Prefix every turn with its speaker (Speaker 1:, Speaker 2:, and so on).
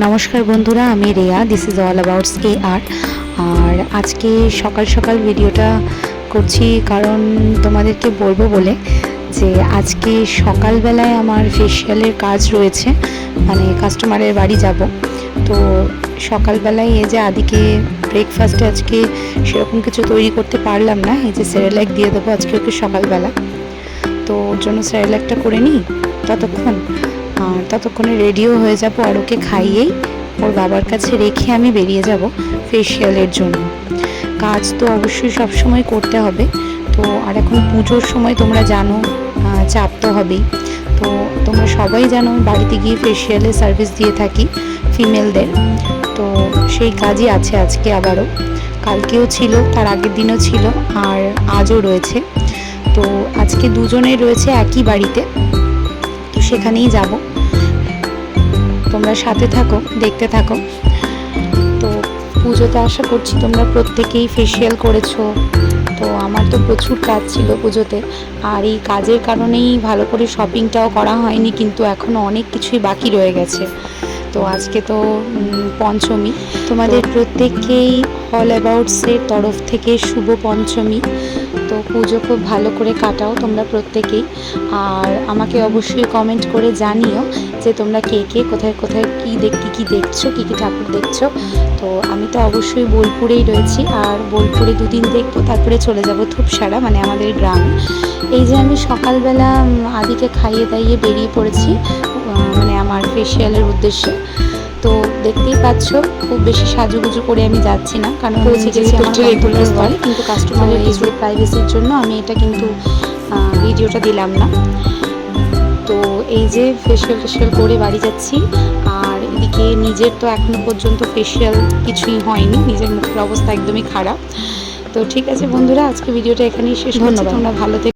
Speaker 1: নমস্কার বন্ধুরা, আমি Riya this is all about a art আর আজকে সকাল সকাল ভিডিওটা করছি কারণ তোমাদেরকে বলব বলে যে আজকে সকালবেলায় আমার ফেসিয়ালের কাজ রয়েছে মানে কাস্টমারের বাড়ি যাব। তো সকালবেলায় এই যে আদিকে ব্রেকফাস্টে আজকে সেরকম কিছু তৈরি করতে পারলাম না, এই যে সেরেলাক দিয়ে দেবো আজকে ওকে সকালবেলা। তো ওর জন্য সেরেলাকটা করে নিই, ততক্ষণ। আর ততক্ষণে রেডিও হয়ে যাব আর ওকে খাইয়েই ওর বাবার কাছে রেখে আমি বেরিয়ে যাব ফেসিয়ালের জন্য। কাজ তো অবশ্যই সব সময় করতে হবে। তো আর এখন পুজোর সময় তোমরা জানো চাপ তো হবেই। তো তোমরা সবাই জানো বাড়িতে গিয়ে ফেসিয়ালে সার্ভিস দিয়ে থাকি ফিমেলদের তো সেই কাজই আছে আজকে আবারও। কালকেও ছিল, তার আগের দিনও ছিল, আর আজও রয়েছে। তো আজকে দুজনে রয়েছে একই বাড়িতে। তো সেখানেই যাব। তোমরা সাথে থাকো, দেখতে থাকো। তো পুজোতে আশা করছি তোমরা প্রত্যেকেই ফেসিয়াল করেছ। তো আমার তো প্রচুর কাজ ছিল পুজোতে। আর এই কাজের কারণেই ভালো করে শপিংটাও করা হয়নি, কিন্তু এখনও অনেক কিছুই বাকি রয়ে গেছে। তো আজকে তো পঞ্চমী। তোমাদের প্রত্যেককেই অল অ্যাবাউটসের তরফ থেকে শুভ পঞ্চমী। তো পুজো খুব ভালো করে কাটাও তোমরা প্রত্যেকেই। আর আমাকে অবশ্যই কমেন্ট করে জানিও যে তোমরা কে কে কোথায় কোথায় কী দেখ কী কী দেখছ কী কী ঠাকুর দেখছ তো আমি তো অবশ্যই বোলপুরেই রয়েছি। আর বোলপুরে দুদিন দেখব তারপরে চলে যাব ধূপসারা মানে আমাদের গ্রামে। এই যে আমি সকালবেলা আদিকে খাইয়ে দাইয়ে বেরিয়ে পড়েছি মানে আমার ফেসিয়ালের উদ্দেশ্যে। তো দেখতেই পাচ্ছ খুব বেশি সাজুগুজু করে আমি যাচ্ছি না কারণ পৌঁছে গেছি আমার কিন্তু কাস্টমারের প্রাইভেসির জন্য আমি এটা কিন্তু ভিডিওটা দিলাম না। তো এই যে ফেসিয়াল টেশিয়াল করে বাড়ি যাচ্ছি আর এদিকে নিজের তো এখনও পর্যন্ত ফেসিয়াল কিছুই হয়নি নিজের মুখের অবস্থা একদমই খারাপ। তো ঠিক আছে বন্ধুরা আজকে ভিডিওটা এখানেই শেষ ধন্যবাদ। তোমরা ভালো থেকো।